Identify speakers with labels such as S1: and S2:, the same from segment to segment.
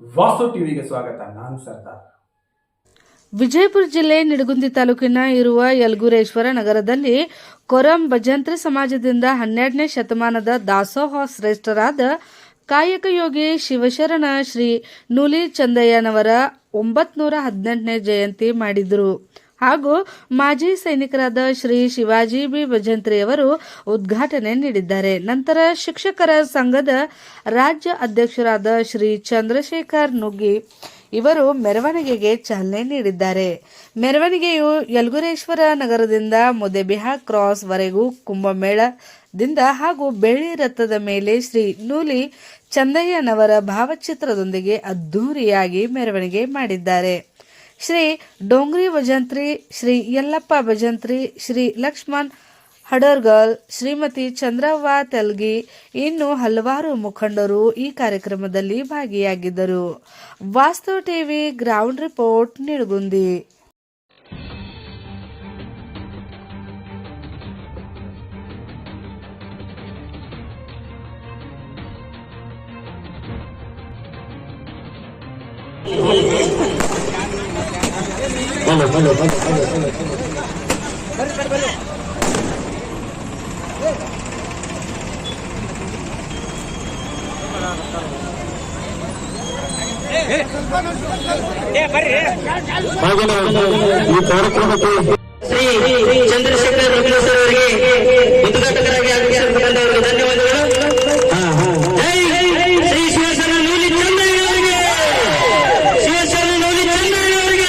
S1: ವಾಸು ಟಿವಿಗೆ ಸ್ವಾಗತ. ನಾನು ಸರ್ದಾರ್.
S2: ವಿಜಯಪುರ ಜಿಲ್ಲೆ ನಿಡಗುಂದಿ ತಾಲೂಕಿನ ಇರುವ ಯಲ್ಗುರೇಶ್ವರ ನಗರದಲ್ಲಿ ಕೊರಂ ಭಜಂತ್ರಿ ಸಮಾಜದಿಂದ ಹನ್ನೆರಡನೇ ಶತಮಾನದ ದಾಸೋಹ ಶ್ರೇಷ್ಠರಾದ ಕಾಯಕಯೋಗಿ ಶಿವಶರಣ ಶ್ರೀ ನೂಲಿ ಚಂದಯ್ಯನವರ ಒಂಬತ್ನೂರ ಹದಿನೆಂಟನೇ ಜಯಂತಿ ಮಾಡಿದರು. ಹಾಗೂ ಮಾಜಿ ಸೈನಿಕರಾದ ಶ್ರೀ ಶಿವಾಜಿ ಬಿ. ಭಜಂತ್ರಿಯವರು ಉದ್ಘಾಟನೆ ನೀಡಿದ್ದಾರೆ. ನಂತರ ಶಿಕ್ಷಕರ ಸಂಘದ ರಾಜ್ಯ ಅಧ್ಯಕ್ಷರಾದ ಶ್ರೀ ಚಂದ್ರಶೇಖರ್ ನುಗ್ಗಿ ಇವರು ಮೆರವಣಿಗೆಗೆ ಚಾಲನೆ ನೀಡಿದ್ದಾರೆ. ಮೆರವಣಿಗೆಯು ಯಲ್ಗುರೇಶ್ವರ ನಗರದಿಂದ ಮುದೆಬಿಹಾ ಕ್ರಾಸ್ ವರೆಗೂ ಕುಂಭಮೇಳದಿಂದ ಹಾಗೂ ಬೆಳ್ಳಿ ರಥದ ಮೇಲೆ ಶ್ರೀ ನೂಲಿ ಚಂದಯ್ಯನವರ ಭಾವಚಿತ್ರದೊಂದಿಗೆ ಅದ್ಧೂರಿಯಾಗಿ ಮೆರವಣಿಗೆ ಮಾಡಿದ್ದಾರೆ. ಶ್ರೀ ಡೋಂಗ್ರಿ ಭಜಂತ್ರಿ, ಶ್ರೀ ಯಲ್ಲಪ್ಪ ಭಜಂತ್ರಿ, ಶ್ರೀ ಲಕ್ಷ್ಮಣ್ ಹಡರ್ಗಲ್, ಶ್ರೀಮತಿ ಚಂದ್ರವ್ವ ತೆಲ್ಗಿ, ಇನ್ನು ಹಲವಾರು ಮುಖಂಡರು ಈ ಕಾರ್ಯಕ್ರಮದಲ್ಲಿ ಭಾಗಿಯಾಗಿದ್ದರು. ವಾಸ್ತವ ಟಿವಿ ಗ್ರೌಂಡ್ ರಿಪೋರ್ಟ್ ನಿಡಗುಂದಿ.
S3: ಹಾಗೆಯೇ ಈ ಕಾರ್ಯಕ್ರಮಕ್ಕೆ
S4: ಶ್ರೀ ಚಂದ್ರಶೇಖರ್ ರುಗ್ಲಿ ಸರ್ ಅವರಿಗೆ ಉದ್ಘಾಟಕರಾಗಿ ಆಗಮಿಸಿರ್ತಕ್ಕಂಥವರಿಗೆ ಧನ್ಯವಾದಗಳು ಜೈ ಶ್ರೀ ಶಿವಶರಣ ನೂಲಿ ಚಂದ್ರಯ್ಯ ಅವರಿಗೆ ಶಿವಶರಣ ನೂಲಿ ಚಂದ್ರಯ್ಯ ಅವರಿಗೆ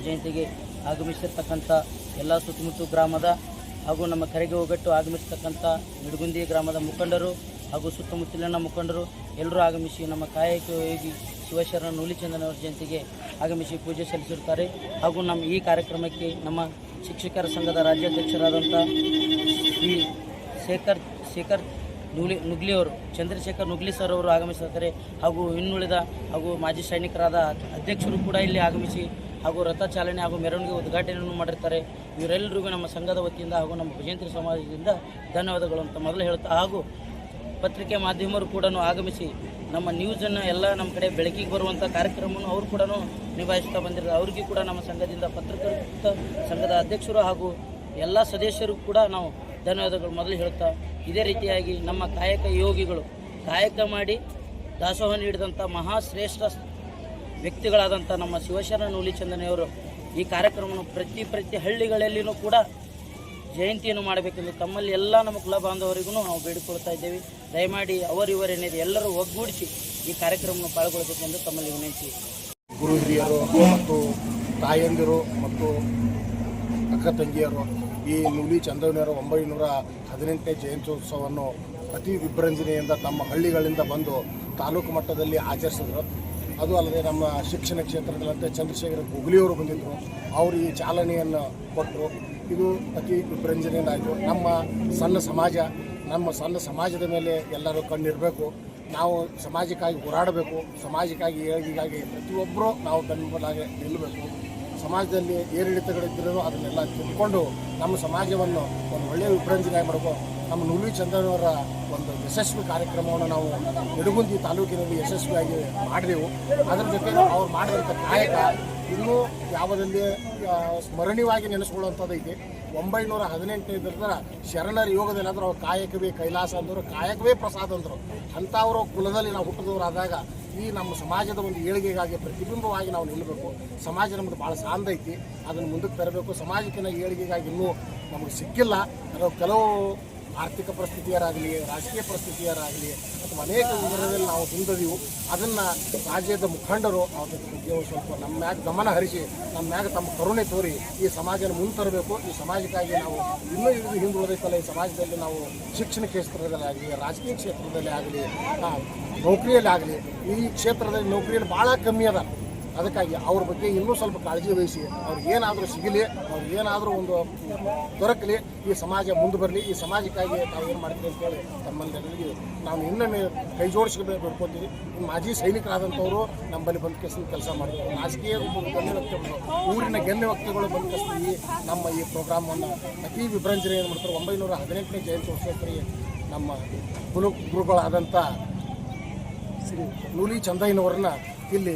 S4: ಜಯಂತಿಗೆ ಆಗಮಿಸಿರ್ತಕ್ಕಂಥ ಎಲ್ಲ ಸುತ್ತಮುತ್ತ ಗ್ರಾಮದ ಹಾಗೂ ನಮ್ಮ ಕರೆಗೆ ಒಗ್ಗಟ್ಟು ಆಗಮಿಸ್ತಕ್ಕಂಥ ನಿಡಗುಂದಿ ಗ್ರಾಮದ ಮುಖಂಡರು ಹಾಗೂ ಸುತ್ತಮುತ್ತಲಿನ ಮುಖಂಡರು ಎಲ್ಲರೂ ಆಗಮಿಸಿ ನಮ್ಮ ಕಾಯಕ ಯೋಗಿ ಶಿವಶರಣ ನೂಲಿಚಂದನವರ ಜಯಂತಿಗೆ ಆಗಮಿಸಿ ಪೂಜೆ ಸಲ್ಲಿಸಿರುತ್ತಾರೆ. ಹಾಗೂ ನಮ್ಮ ಈ ಕಾರ್ಯಕ್ರಮಕ್ಕೆ ನಮ್ಮ ಶಿಕ್ಷಕರ ಸಂಘದ ರಾಜ್ಯಾಧ್ಯಕ್ಷರಾದಂಥ ಶ್ರೀ ಶೇಖರ್ ಶೇಖರ್ ನುಗ್ಲಿ ನುಗ್ಲಿಯವರು ಚಂದ್ರಶೇಖರ್ ನುಗ್ಲಿ ಸರ್ ಅವರು ಆಗಮಿಸಿರ್ತಾರೆ ಹಾಗೂ ಇನ್ನುಳಿದ ಹಾಗೂ ಮಾಜಿ ಸೈನಿಕರಾದ ಅಧ್ಯಕ್ಷರು ಕೂಡ ಇಲ್ಲಿ ಆಗಮಿಸಿ ಹಾಗೂ ರಥ ಚಾಲನೆ ಹಾಗೂ ಮೆರವಣಿಗೆ ಉದ್ಘಾಟನೆಯನ್ನು ಮಾಡಿರ್ತಾರೆ. ಇವರೆಲ್ಲರಿಗೂ ನಮ್ಮ ಸಂಘದ ವತಿಯಿಂದ ಹಾಗೂ ನಮ್ಮ ಭಜಂತ್ರಿ ಸಮಾಜದಿಂದ ಧನ್ಯವಾದಗಳು ಅಂತ ಮೊದಲು ಹೇಳುತ್ತಾ ಹಾಗೂ ಪತ್ರಿಕೆ ಮಾಧ್ಯಮರು ಕೂಡ ಆಗಮಿಸಿ ನಮ್ಮ ನ್ಯೂಸನ್ನು ಎಲ್ಲ ನಮ್ಮ ಕಡೆ ಬೆಳಕಿಗೆ ಬರುವಂಥ ಕಾರ್ಯಕ್ರಮವನ್ನು ಅವರು ಕೂಡ ನಿಭಾಯಿಸ್ತಾ ಬಂದಿದ್ದಾರೆ ಅವ್ರಿಗೆ ಕೂಡ ನಮ್ಮ ಸಂಘದಿಂದ ಪತ್ರಕರ್ತ ಸಂಘದ ಅಧ್ಯಕ್ಷರು ಹಾಗೂ ಎಲ್ಲ ಸದಸ್ಯರು ಕೂಡ ನಾವು ಧನ್ಯವಾದಗಳು ಮೊದಲು ಹೇಳ್ತಾ ಇದೇ ರೀತಿಯಾಗಿ ನಮ್ಮ ಕಾಯಕ ಯೋಗಿಗಳು ಕಾಯಕ ಮಾಡಿ ದಾಸೋಹ ನೀಡಿದಂಥ ಮಹಾಶ್ರೇಷ್ಠ ವ್ಯಕ್ತಿಗಳಾದಂಥ ನಮ್ಮ ಶಿವಶರಣ ಹುಲಿಚಂದನೆಯವರು ಈ ಕಾರ್ಯಕ್ರಮವನ್ನು ಪ್ರತಿ ಪ್ರತಿ ಹಳ್ಳಿಗಳಲ್ಲಿಯೂ ಕೂಡ ಜಯಂತಿಯನ್ನು ಮಾಡಬೇಕೆಂದು ತಮ್ಮಲ್ಲಿ ಎಲ್ಲ ನಮ್ಮ ಕುಲ ಬಾಂಧವರಿಗೂ ನಾವು ಬೇಡಿಕೊಳ್ತಾ ಇದ್ದೇವೆ. ದಯಮಾಡಿ ಅವರಿವರೇನಿದೆ ಎಲ್ಲರೂ ಒಗ್ಗೂಡಿಸಿ ಈ ಕಾರ್ಯಕ್ರಮವನ್ನು ಪಾಲ್ಗೊಳ್ಳಬೇಕೆಂದು ತಮ್ಮಲ್ಲಿ ವಿನಂತಿ
S5: ಗುರು ಹಿರಿಯರು ಮತ್ತು ತಾಯಂದಿರು ಮತ್ತು ಅಕ್ಕ ತಂಗಿಯರು, ಈ ನುಲಿ ಚಂದವನಿಯರ ಒಂಬೈನೂರ ಹದಿನೆಂಟನೇ ಜಯಂತ್ಯೋತ್ಸವವನ್ನು ಅತಿ ವಿಭ್ರಂಜನೆಯಿಂದ ತಮ್ಮ ಹಳ್ಳಿಗಳಿಂದ ಬಂದು ತಾಲೂಕು ಮಟ್ಟದಲ್ಲಿ ಆಚರಿಸಿದ್ರು. ಅದು ಅಲ್ಲದೆ ನಮ್ಮ ಶಿಕ್ಷಣ ಕ್ಷೇತ್ರದಲ್ಲಂತೆ ಚಂದ್ರಶೇಖರ ಗುಗ್ಲಿಯವರು ಬಂದಿದ್ದರು ಅವರು ಈ ಚಾಲನೆಯನ್ನು ಕೊಟ್ಟರು ಇದು ಅತಿ ಆಯಿತು. ನಮ್ಮ ಸಣ್ಣ ಸಮಾಜ, ನಮ್ಮ ಸಣ್ಣ ಸಮಾಜದ ಮೇಲೆ ಎಲ್ಲರೂ ಕಣ್ಣಿರಬೇಕು. ನಾವು ಸಮಾಜಕ್ಕಾಗಿ ಹೋರಾಡಬೇಕು. ಸಮಾಜಕ್ಕಾಗಿ ಏಳಿಗೆಗಾಗಿ ಪ್ರತಿಯೊಬ್ಬರೂ ನಾವು ಬೆನ್ನೆಲುಬಾಗಿ ನಿಲ್ಲಬೇಕು ಸಮಾಜದಲ್ಲಿ ಏರಿಳಿತಗಳಿದ್ದರೂ ಅದನ್ನೆಲ್ಲ ತಿಳ್ಕೊಂಡು ನಮ್ಮ ಸಮಾಜವನ್ನು ಒಂದು ಒಳ್ಳೆಯ ವಿಭ್ರಂಜನೆ ಮಾಡಬೇಕು ನಮ್ಮ ನುಲಿ ಚಂದ್ರನವರ ಒಂದು ಯಶಸ್ವಿ ಕಾರ್ಯಕ್ರಮವನ್ನು ನಾವು ನಿಡಗುಂದಿ ತಾಲೂಕಿನಲ್ಲಿ ಯಶಸ್ವಿಯಾಗಿ ಮಾಡಿದೆವು. ಅದರ ಜೊತೆ ಅವ್ರು ಮಾಡಿದಂಥ ಕಾಯಕ ಇನ್ನೂ ಯಾವುದಲ್ಲಿ ಸ್ಮರಣೀಯವಾಗಿ ನೆನೆಸ್ಕೊಳ್ಳುವಂಥದ್ದು ಐತಿ ಒಂಬೈನೂರ ಹದಿನೆಂಟನೇದ್ರ ಶರಣರ ಯೋಗದಲ್ಲಿ ಅಂದ್ರೆ ಅವ್ರು ಕಾಯಕವೇ ಕೈಲಾಸ ಅಂದರು ಕಾಯಕವೇ ಪ್ರಸಾದ ಅಂದರು. ಅಂಥವ್ರ ಕುಲದಲ್ಲಿ ನಾವು ಹುಟ್ಟಿದವರಾದಾಗ ಈ ನಮ್ಮ ಸಮಾಜದ ಒಂದು ಏಳಿಗೆಗಾಗಿ ಪ್ರತಿಬಿಂಬವಾಗಿ ನಾವು ನಿಲ್ಲಬೇಕು ಸಮಾಜ ನಮ್ಗೆ ಭಾಳ ಸಾಂದ ಐತಿ. ಅದನ್ನು ಮುಂದಕ್ಕೆ ತರಬೇಕು. ಸಮಾಜಕ್ಕಿನ ಏಳಿಗೆಗಾಗಿ ಇನ್ನೂ ನಮಗೆ ಸಿಕ್ಕಿಲ್ಲ. ಅದು ಕೆಲವು ಆರ್ಥಿಕ ಪರಿಸ್ಥಿತಿಯರಾಗಲಿ, ರಾಜಕೀಯ ಪರಿಸ್ಥಿತಿಯರಾಗಲಿ ಅಥವಾ ಅನೇಕ ವಿವರದಲ್ಲಿ ನಾವು ಹಿಂದದೀವು ಅದನ್ನು ರಾಜ್ಯದ ಮುಖಂಡರು ಅವ್ರ ಉದ್ಯೋಗ ಸ್ವಲ್ಪ ನಮ್ಮ ಮ್ಯಾಗ ಗಮನ ಹರಿಸಿ, ನಮ್ಮ ಮ್ಯಾಗ ತಮ್ಮ ಕರುಣೆ ತೋರಿ ಈ ಸಮಾಜನ ಮುಂದೆ ತರಬೇಕು ಈ ಸಮಾಜಕ್ಕಾಗಿ ನಾವು ಇನ್ನೂ ಇದು ಹಿಂದುಳಿದೈತಲ್ಲ ಈ ಸಮಾಜದಲ್ಲಿ ನಾವು ಶಿಕ್ಷಣ ಕ್ಷೇತ್ರದಲ್ಲಿ ಆಗಲಿ, ರಾಜಕೀಯ ಕ್ಷೇತ್ರದಲ್ಲಿ ಆಗಲಿ ನೌಕರಿಯಲ್ಲಿ ಆಗಲಿ, ಈ ಕ್ಷೇತ್ರದಲ್ಲಿ ನೌಕರಿಯಲ್ಲಿ ಭಾಳ ಕಮ್ಮಿ ಅದ. ಅದಕ್ಕಾಗಿ ಅವ್ರ ಬಗ್ಗೆ ಇನ್ನೂ ಸ್ವಲ್ಪ ಕಾಳಜಿ ವಹಿಸಿ. ಅವ್ರಿಗೆ ಏನಾದರೂ ಸಿಗಲಿ ಅವ್ರಿಗೆ ಏನಾದರೂ ಒಂದು ದೊರಕಲಿ, ಈ ಸಮಾಜ ಮುಂದೆ ಬರಲಿ, ಈ ಸಮಾಜಕ್ಕಾಗಿ ನಾವು ಏನು ಮಾಡ್ತೀವಿ ಅಂತೇಳಿ ತಮ್ಮಲ್ಲಿ ನಾವು ಇನ್ನೊಮ್ಮೆ ಕೈ ಜೋಡಿಸ್ಬೇಕು ಬೇಡ್ಕೊತೀವಿ ಮಾಜಿ ಸೈನಿಕರಾದಂಥವರು ನಮ್ಮಲ್ಲಿ ಬಂದ ಕೆಲಸ ಕೆಲಸ ಮಾಡ್ತಾರೆ. ರಾಜಕೀಯ ಗಣ್ಯ ವ್ಯಕ್ತಿಗಳು, ಊರಿನ ಗಣ್ಯ ವ್ಯಕ್ತಿಗಳು ಬಂದ ನಮ್ಮ ಈ ಪ್ರೋಗ್ರಾಮನ್ನು ಅತಿ ವಿಭ್ರಂಜನೆ ಏನು ಮಾಡ್ತಾರೆ. ಒಂಬೈನೂರ ಹದಿನೆಂಟನೇ ಜಯಂತ್ಯೋತ್ಸವಕ್ಕೆ ನಮ್ಮ ಗುರು ಗುರುಗಳಾದಂಥ ಶ್ರೀ ನೂಲಿ ಚಂದಯ್ಯನವರನ್ನ ಇಲ್ಲಿ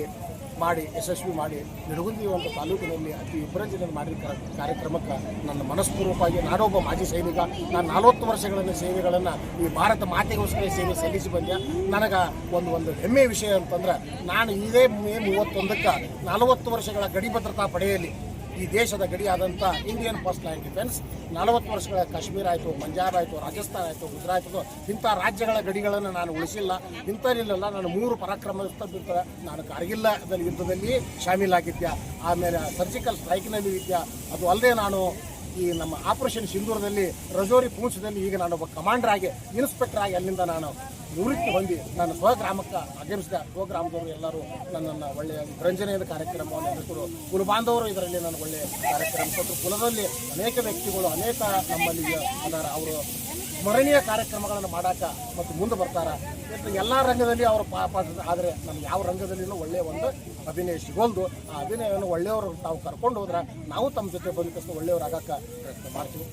S5: ಮಾಡಿ, ಯಶಸ್ವಿ ಮಾಡಿ ನಿಡಗುಂದಿ ಒಂದು ತಾಲೂಕಿನಲ್ಲಿ ಅತಿ ವಿಭ್ರಂಜನೆ ಮಾಡಿದ ಕಾರ್ಯಕ್ರಮಕ್ಕೆ ನನ್ನ ಮನಸ್ಪೂರ್ವಕವಾಗಿ ನಾನೊಬ್ಬ ಮಾಜಿ ಸೈನಿಕ. ನಾನು ನಲವತ್ತು ವರ್ಷಗಳನ್ನು ಸೇವೆಗಳನ್ನು ಈ ಭಾರತ ಮಾತೆಗೋಸ್ಕರ ಸೇವೆ ಸಲ್ಲಿಸಿ ಬಂದೆ. ನನಗೆ ಒಂದು ಒಂದು ಹೆಮ್ಮೆ ವಿಷಯ ಅಂತಂದ್ರೆ, ನಾನು ಇದೇ ಮೇ ಮೂವತ್ತೊಂದಕ್ಕೆ ನಲವತ್ತು ವರ್ಷಗಳ ಗಡಿ ಭದ್ರತಾ ಪಡೆಯಲ್ಲಿ ಈ ದೇಶದ ಗಡಿಯಾದಂಥ ಇಂಡಿಯನ್ ಫಸ್ಟ್ ಲೈನ್ ಡಿಫೆನ್ಸ್, ನಲವತ್ತು ವರ್ಷಗಳ ಕಾಶ್ಮೀರ ಆಯಿತು, ಪಂಜಾಬ್ ಆಯಿತು, ರಾಜಸ್ಥಾನ ಆಯಿತು, ಗುಜರಾತ್ ಆಯಿತು, ಇಂಥ ರಾಜ್ಯಗಳ ಗಡಿಗಳನ್ನು ನಾನು ಉಳಿಸಿಲ್ಲ. ಇಂಥರಿಲ್ಲ ನಾನು ಮೂರು ಪರಾಕ್ರಮ ಬಿಡ್ತಾರೆ ನಾನು ಕಾರ್ಗಿಲ್ಲದಲ್ಲಿ ಯುದ್ಧದಲ್ಲಿ ಶಾಮೀಲಾಗಿದ್ದೆ ಆಮೇಲೆ ಸರ್ಜಿಕಲ್ ಸ್ಟ್ರೈಕ್ನಲ್ಲಿ ಇದ್ದೆ ಅದು ಅಲ್ಲದೆ ನಾನು ಈ ನಮ್ಮ ಆಪರೇಷನ್ ಸಿಂಧೂರದಲ್ಲಿ ರಜೋರಿ ಪೂಂಚದಲ್ಲಿ ಈಗ ನಾನೊಬ್ಬ ಕಮಾಂಡರ್ ಆಗಿ, ಇನ್ಸ್ಪೆಕ್ಟರ್ ಆಗಿ ಅಲ್ಲಿಂದ ನಾನು ನಿವೃತ್ತಿ ಹೊಂದಿ ನನ್ನ ಸ್ವಗ್ರಾಮಕ್ಕೆ ಆಗಮಿಸಿದ ಸ್ವಗ್ರಾಮದವರು ಎಲ್ಲರೂ ನನ್ನನ್ನು ಒಳ್ಳೆಯ ರಂಜನೆಯ ಕಾರ್ಯಕ್ರಮವನ್ನು ನಡೆಸಿದರು ಕುಲಬಾಂಧವರು ಇದರಲ್ಲಿ ನನಗೆ ಒಳ್ಳೆಯ ಕಾರ್ಯಕ್ರಮ ಕೊಟ್ಟರು. ಕುಲದಲ್ಲಿ ಅನೇಕ ವ್ಯಕ್ತಿಗಳು, ಅನೇಕ ನಮ್ಮಲ್ಲಿ ಅವರು ಸ್ಮರಣೀಯ ಕಾರ್ಯಕ್ರಮಗಳನ್ನು ಮಾಡಾಕ ಮತ್ತು ಮುಂದೆ ಬರ್ತಾರ. ಎಲ್ಲ ರಂಗದಲ್ಲಿ ಅವರು ಪಾಪ ಆದರೆ ನಮ್ಗೆ ಯಾವ ರಂಗದಲ್ಲಿನೂ ಒಳ್ಳೆಯ ಒಂದು ಅಭಿನಯ ಸಿಗೋಲ್ದು. ಆ ಅಭಿನಯವನ್ನು ಒಳ್ಳೆಯವರು ತಾವು ಕರ್ಕೊಂಡು ಹೋದ್ರೆ ನಾವು ತಮ್ಮ ಜೊತೆ ಬಂದ ಒಳ್ಳೆಯವ್ರು ಪ್ರಯತ್ನ ಮಾಡ್ತೀವಿ.